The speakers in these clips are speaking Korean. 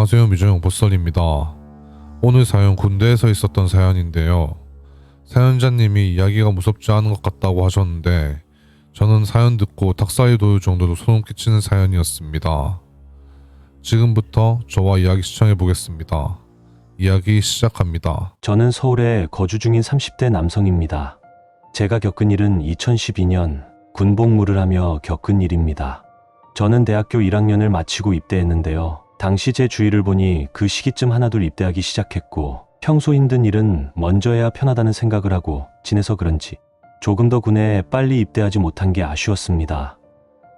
안녕하세요 미정영 보썰입니다. 오늘 사연 군대에서 있었던 사연인데요. 사연자님이 이야기가 무섭지 않은 것 같다고 하셨는데 저는 사연 듣고 닭사리 도울 정도로 소름 끼치는 사연이었습니다. 지금부터 저와 이야기 시청해 보겠습니다. 이야기 시작합니다. 저는 서울에 거주 중인 30대 남성입니다. 제가 겪은 일은 2012년 군복무를 하며 겪은 일입니다. 저는 대학교 1학년을 마치고 입대했는데요. 당시 제 주위를 보니 그 시기쯤 하나둘 입대하기 시작했고 평소 힘든 일은 먼저 해야 편하다는 생각을 하고 지내서 그런지 조금 더 군에 빨리 입대하지 못한 게 아쉬웠습니다.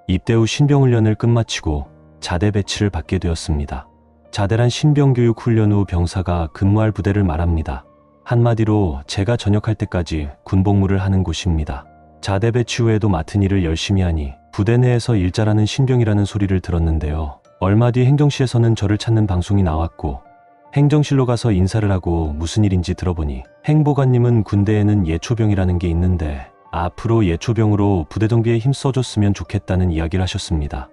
입대 후 신병훈련을 끝마치고 자대 배치를 받게 되었습니다. 자대란 신병교육 훈련 후 병사가 근무할 부대를 말합니다. 한마디로 제가 전역할 때까지 군복무를 하는 곳입니다. 자대 배치 후에도 맡은 일을 열심히 하니 부대 내에서 일자라는 신병이라는 소리를 들었는데요. 얼마 뒤 행정시에서는 저를 찾는 방송이 나왔고 행정실로 가서 인사를 하고 무슨 일인지 들어보니 행보관님은 군대에는 예초병이라는 게 있는데 앞으로 예초병으로 부대 동기에 힘써줬으면 좋겠다는 이야기를 하셨습니다.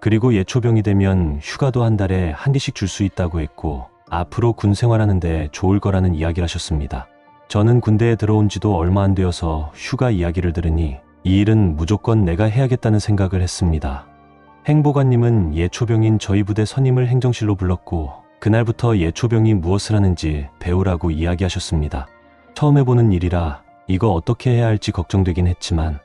그리고 예초병이 되면 휴가도 한 달에 한 개씩 줄 수 있다고 했고 앞으로 군 생활하는데 좋을 거라는 이야기를 하셨습니다. 저는 군대에 들어온 지도 얼마 안 되어서 휴가 이야기를 들으니 이 일은 무조건 내가 해야겠다는 생각을 했습니다. 행보관님은 예초병인 저희 부대 선임을 행정실로 불렀고 그날부터 예초병이 무엇을 하는지 배우라고 이야기하셨습니다. 처음 해보는 일이라 이거 어떻게 해야 할지 걱정되긴 했지만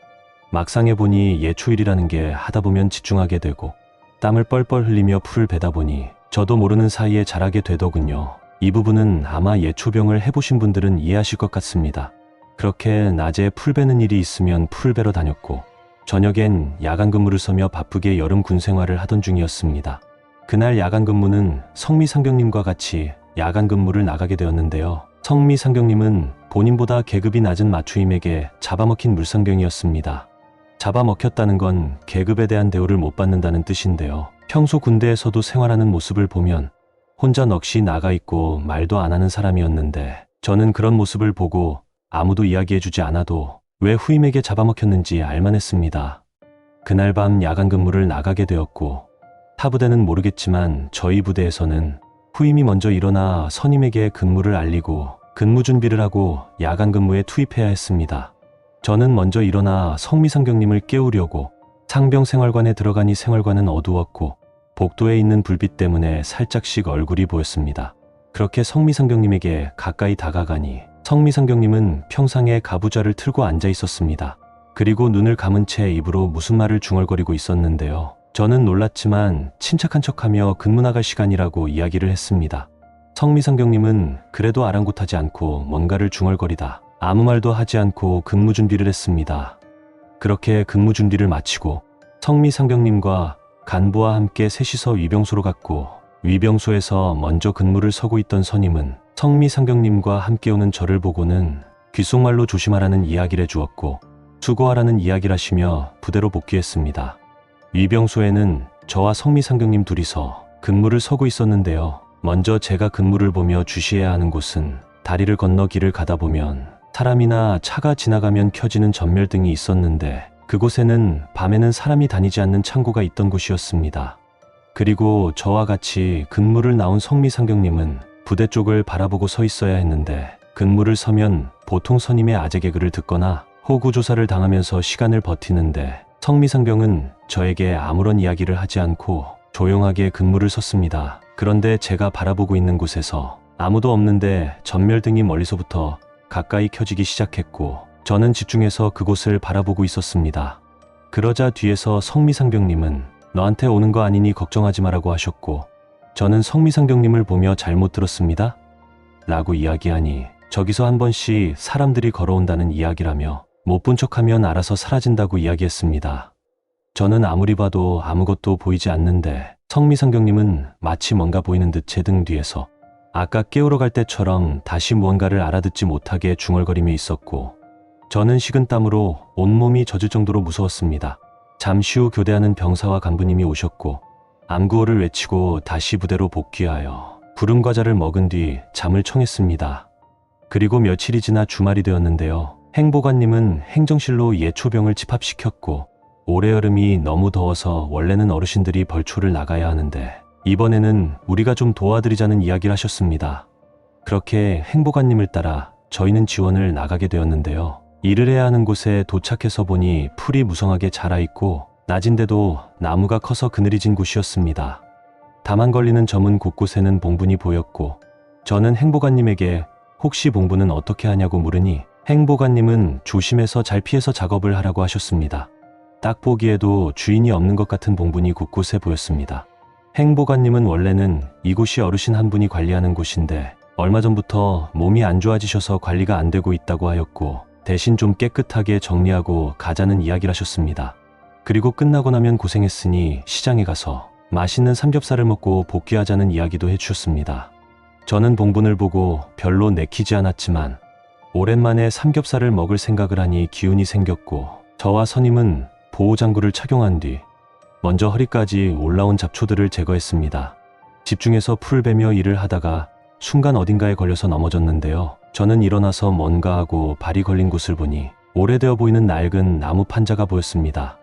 막상 해보니 예초일이라는 게 하다 보면 집중하게 되고 땀을 뻘뻘 흘리며 풀을 베다 보니 저도 모르는 사이에 잘하게 되더군요. 이 부분은 아마 예초병을 해보신 분들은 이해하실 것 같습니다. 그렇게 낮에 풀 베는 일이 있으면 풀 베러 다녔고 저녁엔 야간 근무를 서며 바쁘게 여름 군 생활을 하던 중이었습니다. 그날 야간 근무는 성미 상경님과 같이 야간 근무를 나가게 되었는데요. 성미 상경님은 본인보다 계급이 낮은 마추임에게 잡아먹힌 물상경이었습니다. 잡아먹혔다는 건 계급에 대한 대우를 못 받는다는 뜻인데요. 평소 군대에서도 생활하는 모습을 보면 혼자 넋이 나가 있고 말도 안 하는 사람이었는데 저는 그런 모습을 보고 아무도 이야기해주지 않아도 왜 후임에게 잡아먹혔는지 알만 했습니다. 그날 밤 야간 근무를 나가게 되었고 타 부대는 모르겠지만 저희 부대에서는 후임이 먼저 일어나 선임에게 근무를 알리고 근무 준비를 하고 야간 근무에 투입해야 했습니다. 저는 먼저 일어나 성미상경님을 깨우려고 상병 생활관에 들어가니 생활관은 어두웠고 복도에 있는 불빛 때문에 살짝씩 얼굴이 보였습니다. 그렇게 성미상경님에게 가까이 다가가니 성미상경님은 평상에 가부좌를 틀고 앉아 있었습니다. 그리고 눈을 감은 채 입으로 무슨 말을 중얼거리고 있었는데요. 저는 놀랐지만 침착한 척하며 근무 나갈 시간이라고 이야기를 했습니다. 성미상경님은 그래도 아랑곳하지 않고 뭔가를 중얼거리다 아무 말도 하지 않고 근무 준비를 했습니다. 그렇게 근무 준비를 마치고 성미상경님과 간부와 함께 셋이서 위병소로 갔고 위병소에서 먼저 근무를 서고 있던 선임은 성미상경님과 함께 오는 저를 보고는 귓속말로 조심하라는 이야기를 해주었고 수고하라는 이야기를 하시며 부대로 복귀했습니다. 위병소에는 저와 성미상경님 둘이서 근무를 서고 있었는데요. 먼저 제가 근무를 보며 주시해야 하는 곳은 다리를 건너 길을 가다 보면 사람이나 차가 지나가면 켜지는 전멸등이 있었는데 그곳에는 밤에는 사람이 다니지 않는 창고가 있던 곳이었습니다. 그리고 저와 같이 근무를 나온 성미상경님은 부대 쪽을 바라보고 서 있어야 했는데 근무를 서면 보통 선임의 아재 개그를 듣거나 호구 조사를 당하면서 시간을 버티는데 성미상경은 저에게 아무런 이야기를 하지 않고 조용하게 근무를 섰습니다. 그런데 제가 바라보고 있는 곳에서 아무도 없는데 전멸등이 멀리서부터 가까이 켜지기 시작했고 저는 집중해서 그곳을 바라보고 있었습니다. 그러자 뒤에서 성미상경님은 너한테 오는 거 아니니 걱정하지 마라고 하셨고 저는 성미상경님을 보며 잘못 들었습니다. 라고 이야기하니 저기서 한 번씩 사람들이 걸어온다는 이야기라며 못 본 척하면 알아서 사라진다고 이야기했습니다. 저는 아무리 봐도 아무것도 보이지 않는데 성미상경님은 마치 뭔가 보이는 듯 제 등 뒤에서 아까 깨우러 갈 때처럼 다시 무언가를 알아듣지 못하게 중얼거리며 있었고 저는 식은땀으로 온몸이 젖을 정도로 무서웠습니다. 잠시 후 교대하는 병사와 간부님이 오셨고 암구호를 외치고 다시 부대로 복귀하여 부른 과자를 먹은 뒤 잠을 청했습니다. 그리고 며칠이 지나 주말이 되었는데요. 행보관님은 행정실로 예초병을 집합시켰고 올해 여름이 너무 더워서 원래는 어르신들이 벌초를 나가야 하는데 이번에는 우리가 좀 도와드리자는 이야기를 하셨습니다. 그렇게 행복한님을 따라 저희는 지원을 나가게 되었는데요. 일을 해야 하는 곳에 도착해서 보니 풀이 무성하게 자라있고 낮인데도 나무가 커서 그늘이 진 곳이었습니다. 다만 걸리는 점은 곳곳에는 봉분이 보였고 저는 행복한님에게 혹시 봉분은 어떻게 하냐고 물으니 행복한님은 조심해서 잘 피해서 작업을 하라고 하셨습니다. 딱 보기에도 주인이 없는 것 같은 봉분이 곳곳에 보였습니다. 행복한님은 원래는 이곳이 어르신 한 분이 관리하는 곳인데 얼마 전부터 몸이 안 좋아지셔서 관리가 안 되고 있다고 하였고 대신 좀 깨끗하게 정리하고 가자는 이야기를 하셨습니다. 그리고 끝나고 나면 고생했으니 시장에 가서 맛있는 삼겹살을 먹고 복귀하자는 이야기도 해주셨습니다. 저는 봉분을 보고 별로 내키지 않았지만 오랜만에 삼겹살을 먹을 생각을 하니 기운이 생겼고 저와 선임은 보호장구를 착용한 뒤 먼저 허리까지 올라온 잡초들을 제거했습니다. 집중해서 풀을 베며 일을 하다가 순간 어딘가에 걸려서 넘어졌는데요. 저는 일어나서 뭔가 하고 발이 걸린 곳을 보니 오래되어 보이는 낡은 나무 판자가 보였습니다.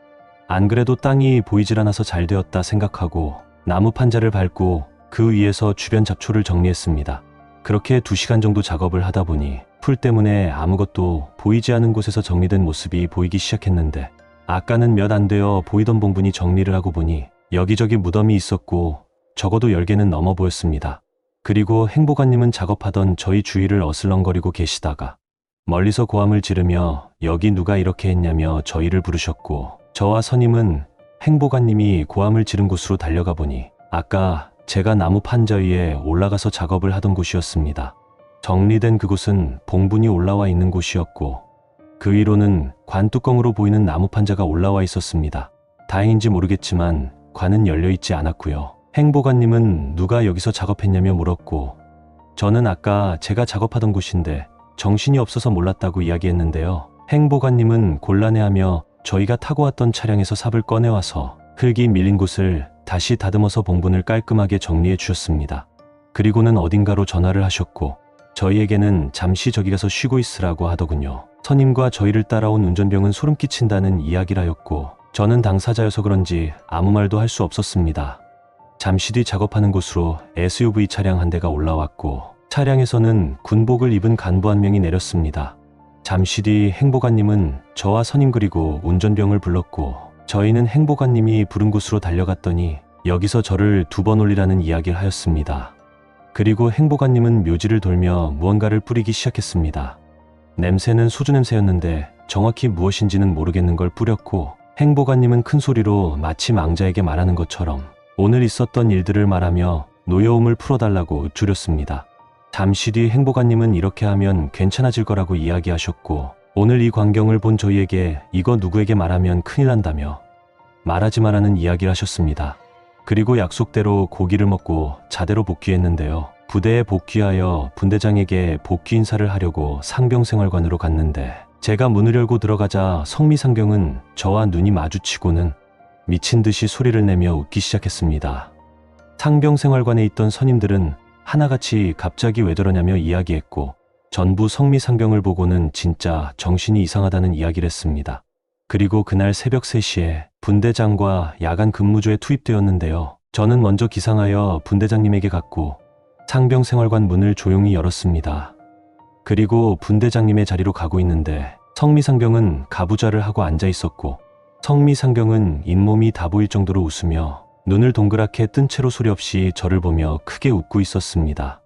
안 그래도 땅이 보이질 않아서 잘 되었다 생각하고 나무 판자를 밟고 그 위에서 주변 잡초를 정리했습니다. 그렇게 두 시간 정도 작업을 하다 보니 풀 때문에 아무것도 보이지 않은 곳에서 정리된 모습이 보이기 시작했는데 아까는 몇 안 되어 보이던 봉분이 정리를 하고 보니 여기저기 무덤이 있었고 적어도 10개는 넘어 보였습니다. 그리고 행복한님은 작업하던 저희 주위를 어슬렁거리고 계시다가 멀리서 고함을 지르며 여기 누가 이렇게 했냐며 저희를 부르셨고 저와 선임은 행복한님이 고함을 지른 곳으로 달려가 보니 아까 제가 나무 판자 위에 올라가서 작업을 하던 곳이었습니다. 정리된 그곳은 봉분이 올라와 있는 곳이었고 그 위로는 관 뚜껑으로 보이는 나무 판자가 올라와 있었습니다. 다행인지 모르겠지만 관은 열려 있지 않았고요. 행복한님은 누가 여기서 작업했냐며 물었고 저는 아까 제가 작업하던 곳인데 정신이 없어서 몰랐다고 이야기했는데요. 행복한님은 곤란해하며 저희가 타고 왔던 차량에서 삽을 꺼내와서 흙이 밀린 곳을 다시 다듬어서 봉분을 깔끔하게 정리해 주셨습니다. 그리고는 어딘가로 전화를 하셨고 저희에게는 잠시 저기 가서 쉬고 있으라고 하더군요. 선임과 저희를 따라온 운전병은 소름 끼친다는 이야기를 하였고 저는 당사자여서 그런지 아무 말도 할 수 없었습니다. 잠시 뒤 작업하는 곳으로 SUV 차량 한 대가 올라왔고 차량에서는 군복을 입은 간부 한 명이 내렸습니다. 잠시 뒤 행복한님은 저와 선임 그리고 운전병을 불렀고 저희는 행복한님이 부른 곳으로 달려갔더니 여기서 저를 두 번 올리라는 이야기를 하였습니다. 그리고 행복한님은 묘지를 돌며 무언가를 뿌리기 시작했습니다. 냄새는 소주 냄새였는데 정확히 무엇인지는 모르겠는 걸 뿌렸고 행복한님은 큰 소리로 마치 망자에게 말하는 것처럼 오늘 있었던 일들을 말하며 노여움을 풀어달라고 줄였습니다. 잠시 뒤 행복한님은 이렇게 하면 괜찮아질 거라고 이야기하셨고 오늘 이 광경을 본 저희에게 이거 누구에게 말하면 큰일 난다며 말하지 말라는 이야기를 하셨습니다. 그리고 약속대로 고기를 먹고 자대로 복귀했는데요. 부대에 복귀하여 분대장에게 복귀 인사를 하려고 상병생활관으로 갔는데 제가 문을 열고 들어가자 성미상경은 저와 눈이 마주치고는 미친 듯이 소리를 내며 웃기 시작했습니다. 상병생활관에 있던 선임들은 하나같이 갑자기 왜 저러냐며 이야기했고 전부 성미상경을 보고는 진짜 정신이 이상하다는 이야기를 했습니다. 그리고 그날 새벽 3시에 분대장과 야간 근무조에 투입되었는데요. 저는 먼저 기상하여 분대장님에게 갔고 상병생활관 문을 조용히 열었습니다. 그리고 분대장님의 자리로 가고 있는데 성미상경은 가부좌를 하고 앉아 있었고 성미상경은 잇몸이 다 보일 정도로 웃으며 눈을 동그랗게 뜬 채로 소리 없이 저를 보며 크게 웃고 있었습니다.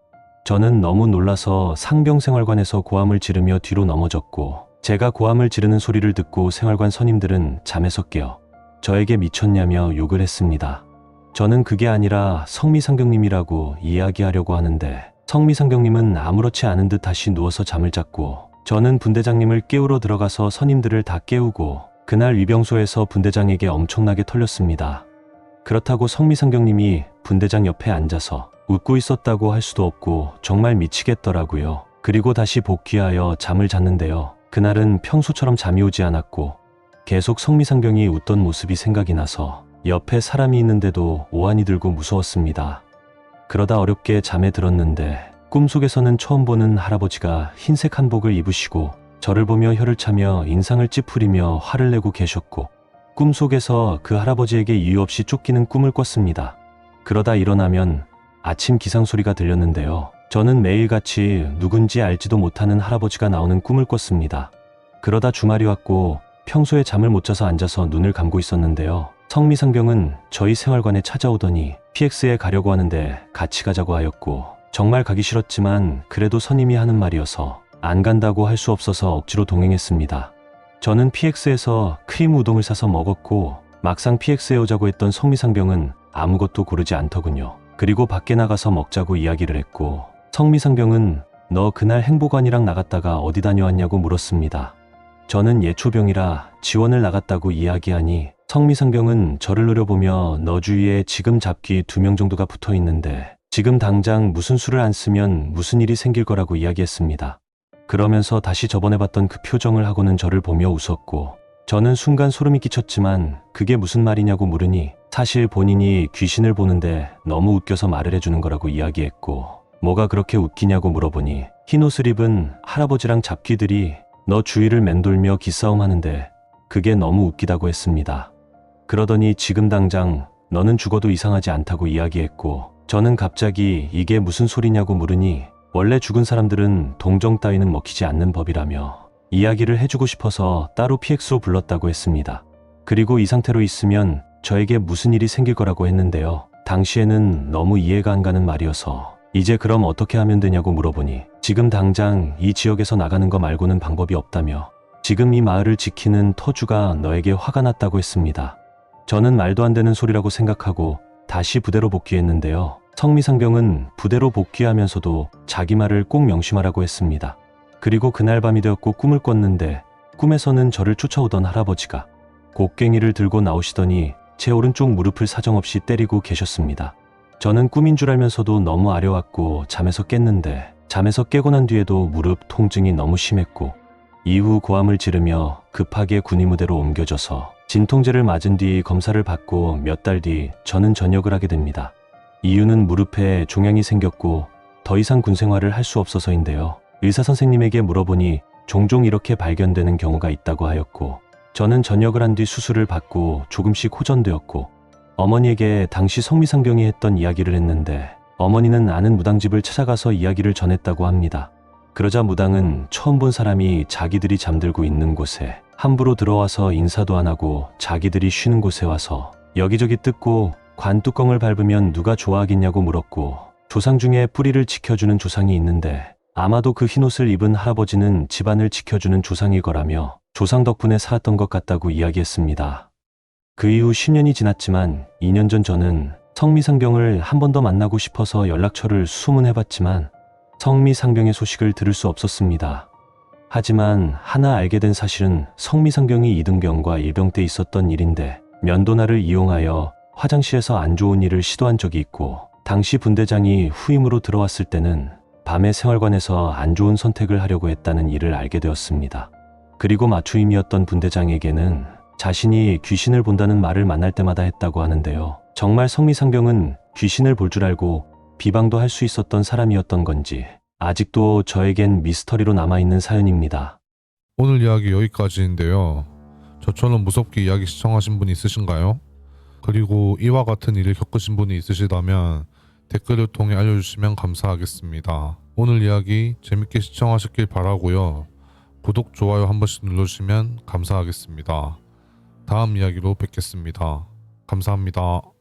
저는 너무 놀라서 상병생활관에서 고함을 지르며 뒤로 넘어졌고 제가 고함을 지르는 소리를 듣고 생활관 선임들은 잠에서 깨어 저에게 미쳤냐며 욕을 했습니다. 저는 그게 아니라 성미상경님이라고 이야기하려고 하는데 성미상경님은 아무렇지 않은 듯 다시 누워서 잠을 잤고 저는 분대장님을 깨우러 들어가서 선임들을 다 깨우고 그날 위병소에서 분대장에게 엄청나게 털렸습니다. 그렇다고 성미상경님이 분대장 옆에 앉아서 웃고 있었다고 할 수도 없고 정말 미치겠더라고요. 그리고 다시 복귀하여 잠을 잤는데요. 그날은 평소처럼 잠이 오지 않았고 계속 성미상경이 웃던 모습이 생각이 나서 옆에 사람이 있는데도 오한이 들고 무서웠습니다. 그러다 어렵게 잠에 들었는데 꿈속에서는 처음 보는 할아버지가 흰색 한복을 입으시고 저를 보며 혀를 차며 인상을 찌푸리며 화를 내고 계셨고 꿈속에서 그 할아버지에게 이유 없이 쫓기는 꿈을 꿨습니다. 그러다 일어나면 아침 기상 소리가 들렸는데요. 저는 매일같이 누군지 알지도 못하는 할아버지가 나오는 꿈을 꿨습니다. 그러다 주말이 왔고 평소에 잠을 못 자서 앉아서 눈을 감고 있었는데요. 성미상병은 저희 생활관에 찾아오더니 PX에 가려고 하는데 같이 가자고 하였고 정말 가기 싫었지만 그래도 선임이 하는 말이어서 안 간다고 할 수 없어서 억지로 동행했습니다. 저는 PX에서 크림 우동을 사서 먹었고 막상 PX에 오자고 했던 성미상병은 아무것도 고르지 않더군요. 그리고 밖에 나가서 먹자고 이야기를 했고 성미상병은 너 그날 행보관이랑 나갔다가 어디 다녀왔냐고 물었습니다. 저는 예초병이라 지원을 나갔다고 이야기하니 성미상병은 저를 노려보며 너 주위에 지금 잡기 두 명 정도가 붙어 있는데 지금 당장 무슨 수를 안 쓰면 무슨 일이 생길 거라고 이야기했습니다. 그러면서 다시 저번에 봤던 그 표정을 하고는 저를 보며 웃었고 저는 순간 소름이 끼쳤지만 그게 무슨 말이냐고 물으니 사실 본인이 귀신을 보는데 너무 웃겨서 말을 해주는 거라고 이야기했고 뭐가 그렇게 웃기냐고 물어보니 흰 옷을 입은 할아버지랑 잡귀들이 너 주위를 맴돌며 기싸움 하는데 그게 너무 웃기다고 했습니다. 그러더니 지금 당장 너는 죽어도 이상하지 않다고 이야기했고 저는 갑자기 이게 무슨 소리냐고 물으니 원래 죽은 사람들은 동정 따위는 먹히지 않는 법이라며 이야기를 해주고 싶어서 따로 PX로 불렀다고 했습니다. 그리고 이 상태로 있으면 저에게 무슨 일이 생길 거라고 했는데요. 당시에는 너무 이해가 안 가는 말이어서 이제 그럼 어떻게 하면 되냐고 물어보니 지금 당장 이 지역에서 나가는 거 말고는 방법이 없다며 지금 이 마을을 지키는 터주가 너에게 화가 났다고 했습니다. 저는 말도 안 되는 소리라고 생각하고 다시 부대로 복귀했는데요. 성미상병은 부대로 복귀하면서도 자기 말을 꼭 명심하라고 했습니다. 그리고 그날 밤이 되었고 꿈을 꿨는데 꿈에서는 저를 쫓아오던 할아버지가 곡괭이를 들고 나오시더니 제 오른쪽 무릎을 사정없이 때리고 계셨습니다. 저는 꿈인 줄 알면서도 너무 아려왔고 잠에서 깼는데 잠에서 깨고 난 뒤에도 무릎 통증이 너무 심했고 이후 고함을 지르며 급하게 군의무대로 옮겨져서 진통제를 맞은 뒤 검사를 받고 몇 달 뒤 저는 전역을 하게 됩니다. 이유는 무릎에 종양이 생겼고 더 이상 군 생활을 할 수 없어서인데요. 의사 선생님에게 물어보니 종종 이렇게 발견되는 경우가 있다고 하였고 저는 전역을 한 뒤 수술을 받고 조금씩 호전되었고 어머니에게 당시 성미상병이 했던 이야기를 했는데 어머니는 아는 무당집을 찾아가서 이야기를 전했다고 합니다. 그러자 무당은 처음 본 사람이 자기들이 잠들고 있는 곳에 함부로 들어와서 인사도 안 하고 자기들이 쉬는 곳에 와서 여기저기 뜯고 관뚜껑을 밟으면 누가 좋아하겠냐고 물었고 조상 중에 뿌리를 지켜주는 조상이 있는데 아마도 그 흰옷을 입은 할아버지는 집안을 지켜주는 조상일 거라며 조상 덕분에 살았던 것 같다고 이야기했습니다. 그 이후 10년이 지났지만 2년 전 저는 성미상병을 한 번 더 만나고 싶어서 연락처를 수소문해봤지만 성미상병의 소식을 들을 수 없었습니다. 하지만 하나 알게 된 사실은 성미상병이 이등병과 일병 때 있었던 일인데 면도날을 이용하여 화장실에서 안 좋은 일을 시도한 적이 있고 당시 분대장이 후임으로 들어왔을 때는 밤에 생활관에서 안 좋은 선택을 하려고 했다는 일을 알게 되었습니다. 그리고 마추임이었던 분대장에게는 자신이 귀신을 본다는 말을 만날 때마다 했다고 하는데요. 정말 성미상병은 귀신을 볼 줄 알고 비방도 할 수 있었던 사람이었던 건지 아직도 저에겐 미스터리로 남아있는 사연입니다. 오늘 이야기 여기까지인데요. 저처럼 무섭게 이야기 시청하신 분 있으신가요? 그리고 이와 같은 일을 겪으신 분이 있으시다면 댓글을 통해 알려주시면 감사하겠습니다. 오늘 이야기 재밌게 시청하셨길 바라고요. 구독, 좋아요 한 번씩 눌러주시면 감사하겠습니다. 다음 이야기로 뵙겠습니다. 감사합니다.